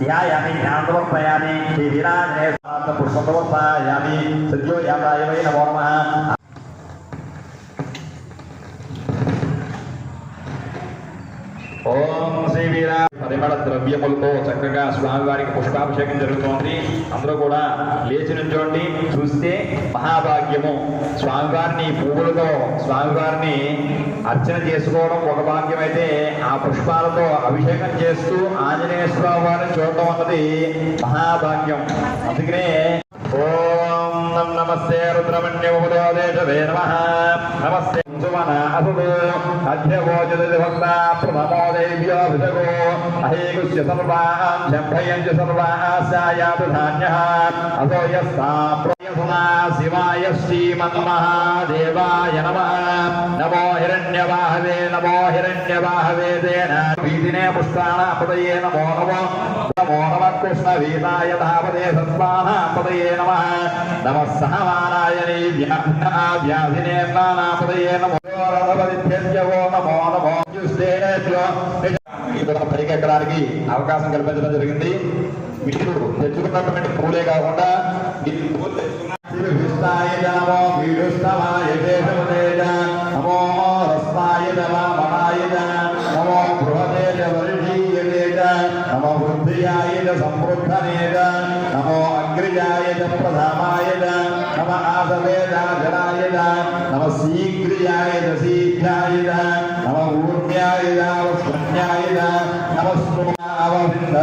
ధ్యాయామి ధ్యానమర్పయామి శ్రీ వీరాంజనేయ పుష్పమర్పయామి సద్యో యాదాయ వై నమో నమ ఓం శ్రీ వీరా పరిమళ ద్రవ్యములతో చక్కగా స్వామివారికి పుష్పాభిషేకం జరుగుతోంది. అందరూ కూడా లేచి నుంచోండి. చూస్తే మహాభాగ్యము. స్వామివారిని పువ్వులతో స్వామివారిని అర్చన చేసుకోవడం ఒక భాగ్యం అయితే ఆ పుష్పాలతో అభిషేకం చేస్తూ ఆంజనేయ స్వామి వారిని అన్నది మహాభాగ్యం. అందుకనే ఓం నమస్తే రుద్రమణ్యముపదేశవే నమ. నమస్తే. సుమన అసుడు అధ్యవోచది అహేగుష్య సర్వాం శంభయంచ సర్వాస్యాయాతు ధాన్యః అసో శివాయ శ్రీమన్మహాదేవాయ నమ నమో హిరణ్యవాహవే నమో హిరణ్యవాహవే తేన వీధినే పుష్పాణాపదయే నమో నమో నమో నమ. కృష్ణ వీతాయ ధాపదే సత్వానాపదయే నమ. నమ సహమానాయని వ్యాధినే నానాపదయే నమో. రథపతిభ్యో నమో నమో అవకాశం కల్పించడం జరిగింది. మీరు తెచ్చుకున్నటువంటి పూలే కాకుండా మీరు పూలు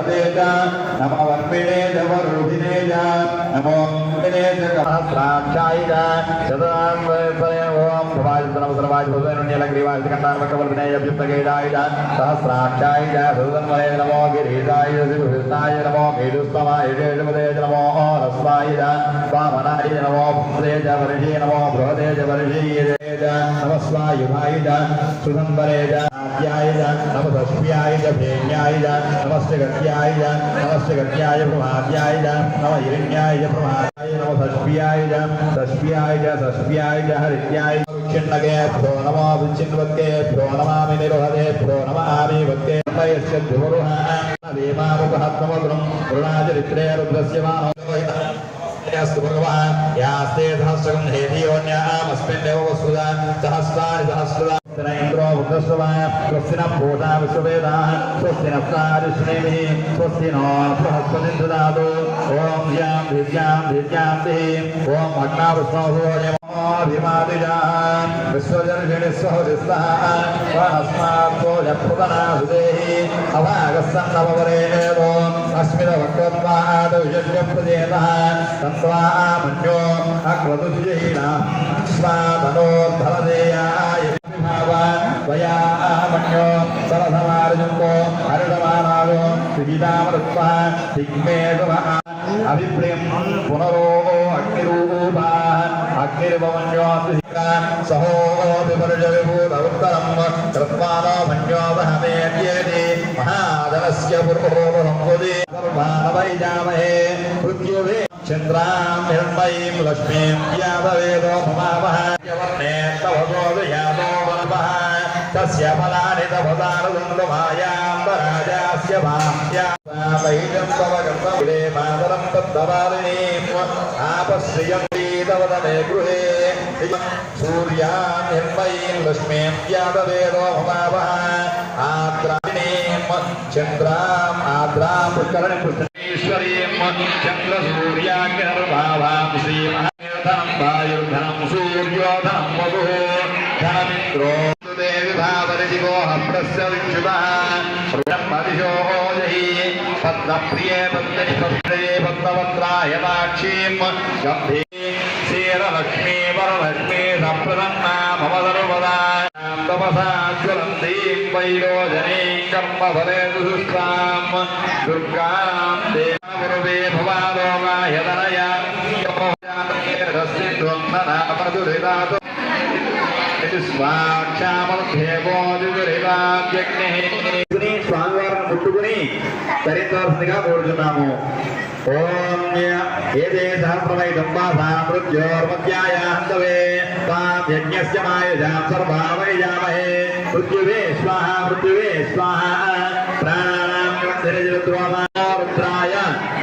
అవభిందతేజ నమ వర్మిణే వరుధినే నమో వర్మిణే సహస్రాక్షాయ శతాం ఓం భవాజనం సర్వాజ భుజనున్యలగ్రీవాజ కంఠాన్మకవర్ధనే అభ్యుక్తగేదాయ సహస్రాక్షాయ సుదన్వయ నమో గిరీశాయ శివృష్ణాయ నమో మేధుస్తమాయ జయజమదేజ నమో రస్వాయ వామనాయ నమో భూతేజ వర్షే నమో బృహదేజ వర్షీయేజ నమస్వాయుధాయ సుధంబరేజ ఆద్యాయ నమ సస్యాయ భేన్యాయ నమస్తే గత్యాయ నమస్తే గత్యాయ ప్రమాద్యాయ నమ హిరణ్యాయ ప్రమాదాయ నమ సస్యాయ సస్యాయ సస్యాయ హరిత్యాయ చిన్నగేభ్యో నమో విచిన్వక్కేభ్యో నమామి నిరుహదేభ్యో నమామి వక్కేభ్యస్య ధ్రువరుహ వేమాముఖహత్మగ్రం రుణాచరిత్రే రుద్రస్య మానవ అస్తు భగవాన్ యాస్తే సహస్రం హేతియోన్యామస్మిన్నేవ వసుదా సహస్రాని సహస్రదా స్వస్తిన ఇంద్రో వృద్ధస్వా స్వస్తిన భూతా విశ్వవేదా స్వస్తిన సారిష్ణేమి స్వస్తినో బృహస్పతి దదాతు ఓం ధ్యాం ధిర్యాం ధిర్యాం ధి ఓం అగ్నావిష్ణోభిమాదిజా విశ్వజర్షిణి స్వహరిస్తః వనస్మాత్పోజప్రదనాసుదేహి అవాగస్సన్నవరేదో అస్మిద వక్రోత్పాద విజయప్రదేతః తత్వా మన్యో అక్రదుజయీన స్వాదనోద్ధరదేయాయ త్వయా మన్యో సరసమార్జుంకో హరిడమానాగో సుగీతామృత్వ దిగ్మేధవ అభిప్రియం పునరో అగ్నిరూపా വയാമണ്യോ സരസമാരജുക്കോ അരുടമാനാവോ ശ്രീതാമൃത്വാ സിഗ്മേകുമ അഭിപ്രിയം പുനരോ അഗ്നിരൂപാ അഗ്നിരുപമന്യോസ് സഹോഭിപർജവിഭൂതൗത്തരം കൃത്വാനോ മന്യോപഹമേര്യതി മഹാധനസ്യ പുർവോപസംഭുതി സർവാനവൈജാമഹേ മൃത്യുവേ చంద్రాం తవగో యాదో వనవః తస్య ఫలాని తపదానుదండమాయాంబరాజాస్య భామ్యా తవ గర్భములే మాతరం తద్దవారిణీం ఆపశ్రియం తవదమే గృహే సూర్యాన్ నిర్మయీం లక్ష్మీం యాదవేదో భమావహ ఆద్రాణీం చంద్రాం ఆద్రాం పుష్కరణి పుష్కరీశ్వరీం చంద్ర సూర్యాగ్నిర్భావాం శ్రీమహాధనం వాయుర్ధనం సూర్యోధనం వధు ధనమిత్రో దేవి భావరిదివోహ ప్రస్య విక్షుభः బ్రహ్మదిశో జహి పద్మప్రియే పద్మనిపత్రయే పద్మవత్రాయ దాక్షీం గంభీ క్షీరలక్ష్మీ వరలక్ష్మీ సంప్రదన్నా మమ సర్వదా తపసాజ్వలందీం వైరోజనీం కర్మఫలే సుష్టాం దుర్గాం దేవరువే पूर्वे भवादो माहेदरया స్వాహ మృత్యువే స్వాహ ప్రాణ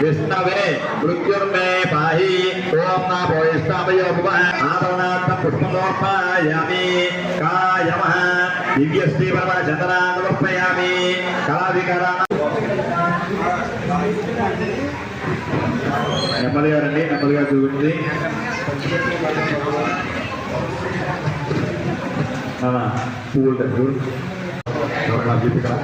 విష్ణవే మృత్యుర్మే పాహి ఓం నా పోయిష్టామయో భువ ఆదరణార్థం పుష్పమోర్పాయామి కాయమ దివ్యశ్రీ పరమ చంద్రాన్ని కళావికరా నెమ్మదిగా రండి నెమ్మదిగా చూపించి పూలు పూలు చూపించరా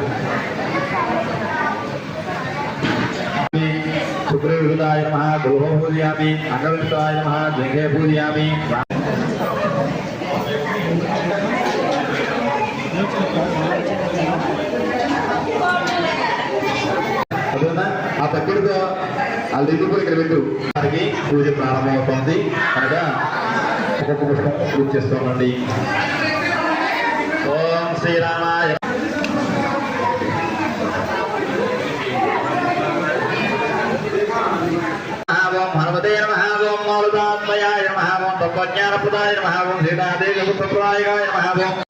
अंगुलिताय नमः गुरुः पूजयामि अंगुलिताय नमः जृघे పూజయామి ఆ తక్కుడుతో ఆ ఇల్లు కూడా వారికి పూజ ప్రారంభమవుతోంది అనగా ఒక్కొక్క పుష్పం పూజ చేస్తామండి ఓం శ్రీరామాయ democracia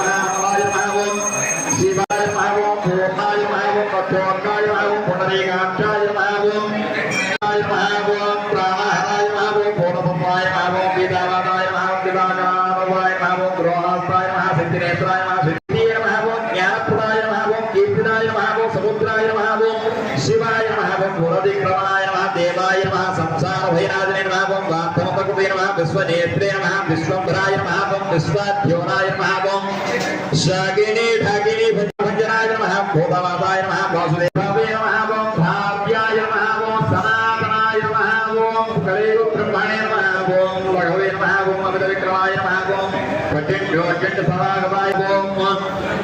I Pablo. సమాగమాయ ఓం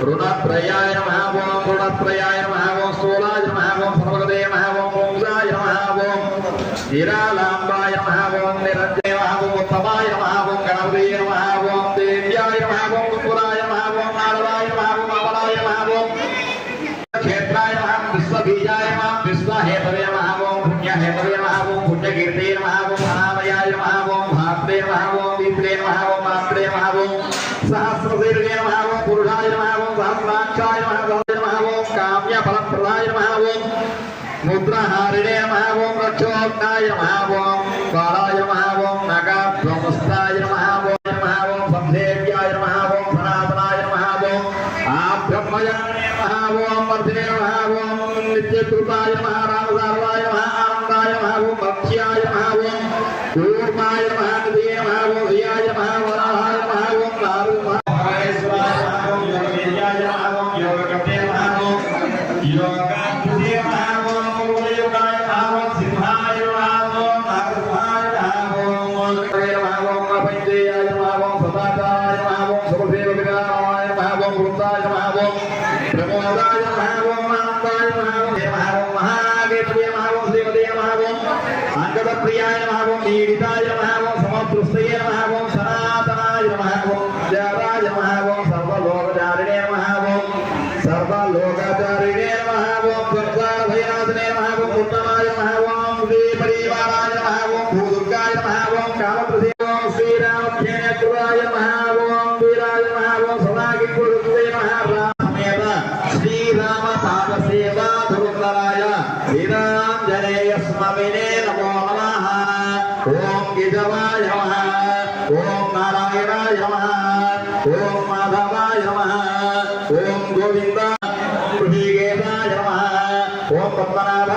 రుణత్రయాయ నమ ఓం రుణత్రయాయ నమ ఓం స్థూలాయ నమ ఓం సర్వగదే నమ ఓం ఓంసాయ నమ నిరాలాంబాయ నమ ఓం वर्धने महावो नित्य कृपाय महाराम गर्वाय महा आनंदाय महावो भक्त्याय महावो पूर्वाय महानदीय महावो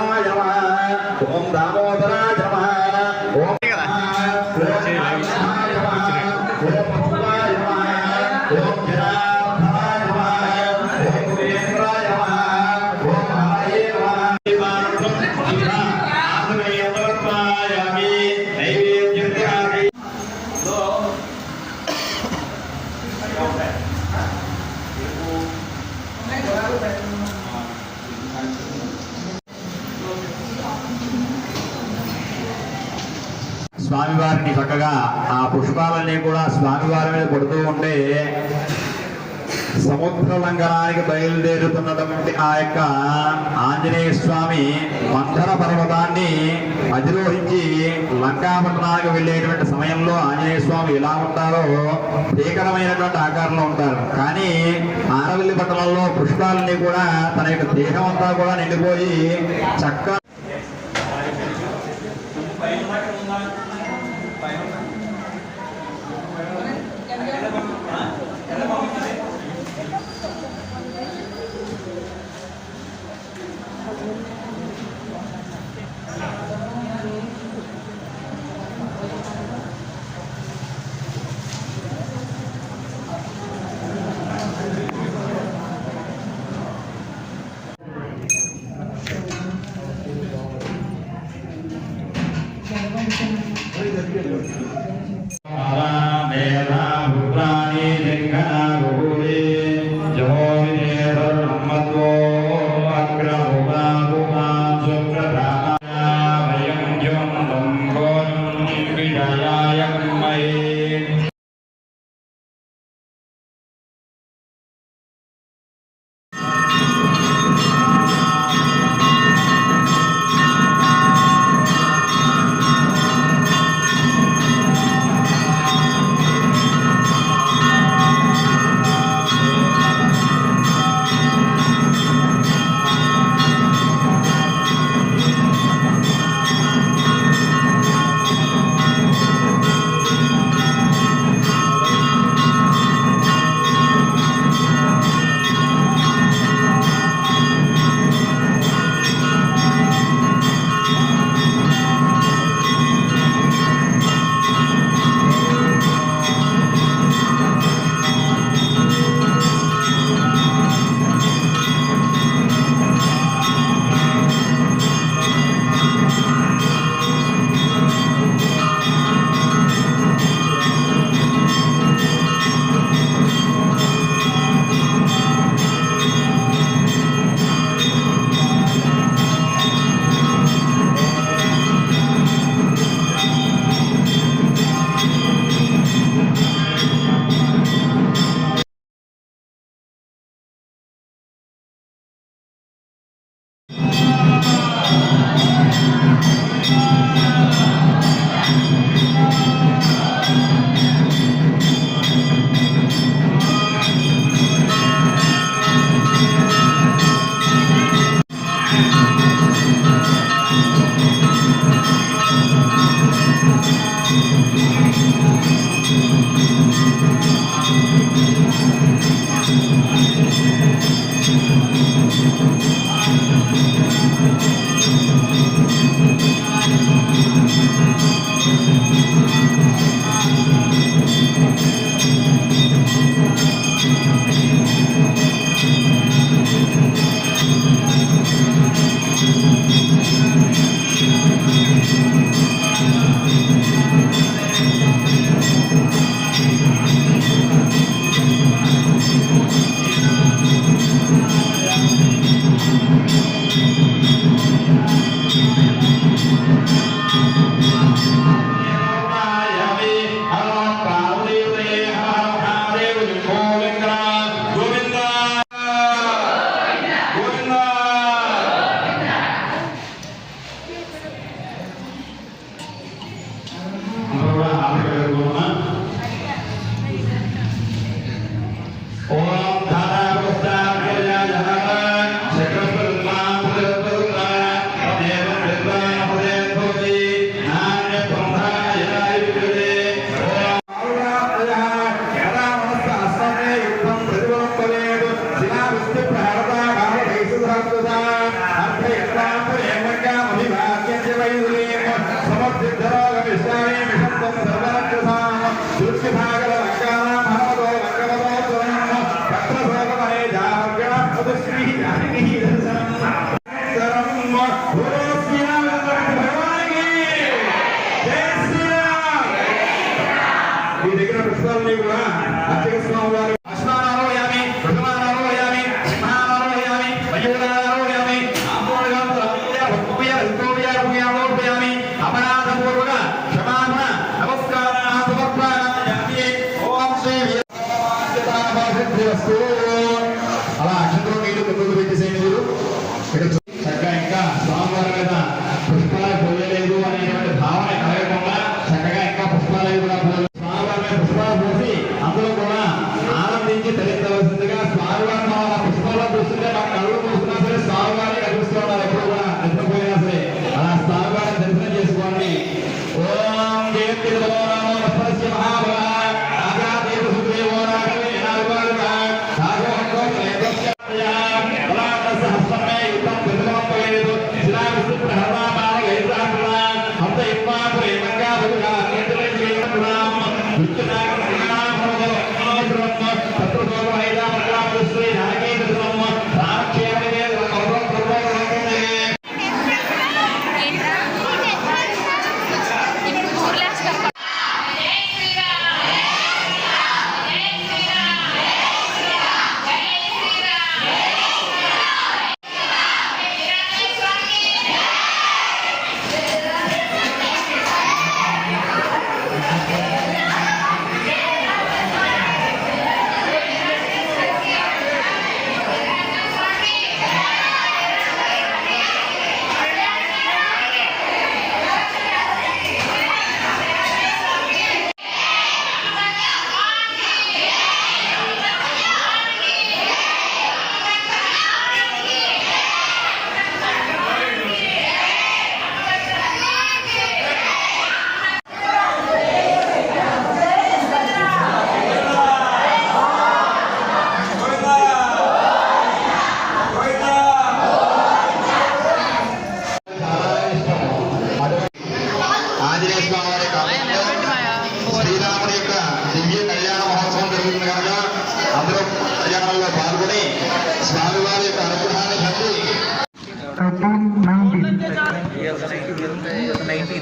ఓం ఓం ఓం జనార్దనాయ నమ ఓం వీరేంద్రాయ నమ ఓం హరయే నమ ఆత్మేయమర్పయామి నైవేద్యం త్యాగి స్వామివారిని చక్కగా ఆ పుష్పాలన్నీ కూడా స్వామివారి మీద పడుతూ ఉంటే సముద్ర లంఘనానికి బయలుదేరుతున్నటువంటి ఆ యొక్క ఆంజనేయ స్వామి మంథర పర్వతాన్ని అధిరోహించి లంకాపట్టణానికి వెళ్ళేటువంటి సమయంలో ఆంజనేయ స్వామి ఎలా ఉంటారో భీకరమైనటువంటి ఆకారంలో ఉంటారు. కానీ ఆరవల్లి పట్టణంలో పుష్పాలన్నీ కూడా తన యొక్క దేహం అంతా కూడా నిండిపోయి చక్క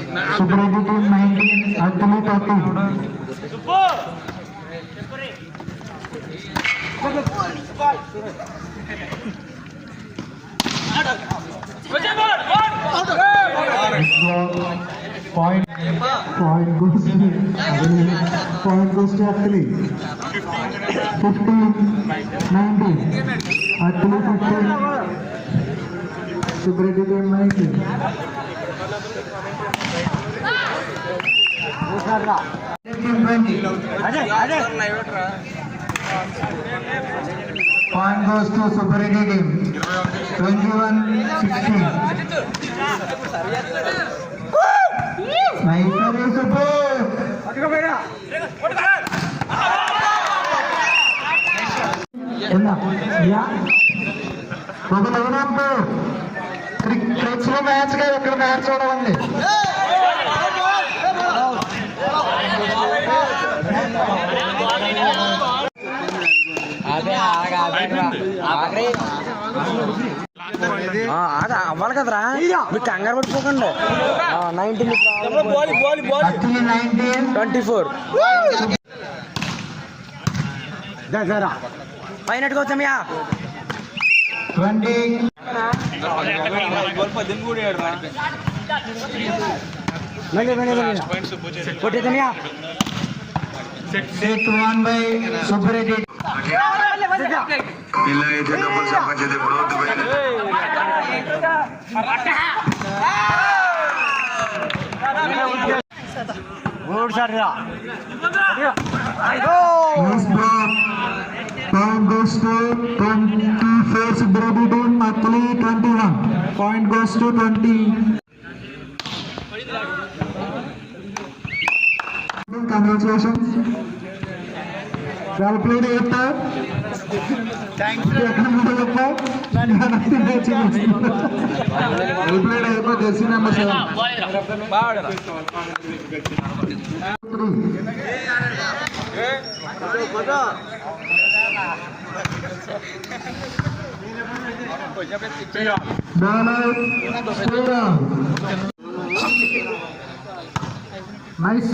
Superintendent 19, Anjali Tati. Point, point goes to point goes to Athlete. 15, 19. Athlete 15. Point goes to super eight team twenty one sixteen ఒక మ్యాచ్ కాదు ఇక్కడ మ్యాచ్ చూడవండి అవ్వాలి కదరా. మీరు కంగారు పట్టుకోకండి నైన్టీన్ ట్వంటీ ఫోర్ పైన ఎట్టుకోవచ్చమ్మయ్యా twenty six one by Subbareddy ಇಲ್ಲ ಇದೆ ಡಬಲ್ ಸಾಕಾಗಿದೆ ಬಿಡೋದು ಬೇರೆ good sir Time goes to Point goes to 20. Congratulations. Ayappa. Thank you. ఎక్కడ నుండి చెప్పు వెల్ ప్లేడ్ అయిపో jersey number seven Bowler Sriram. Nice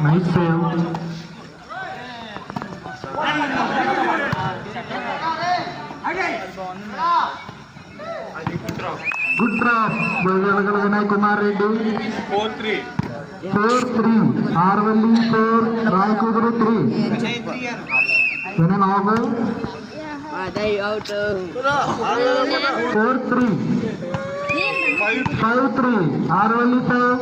nice Nice save. Good drop. Vinay Kumar Reddy. Four three four three ఆర్వల్లి four రాయకూదరు three Vinay నాగు four three five three ఆర్వల్లి five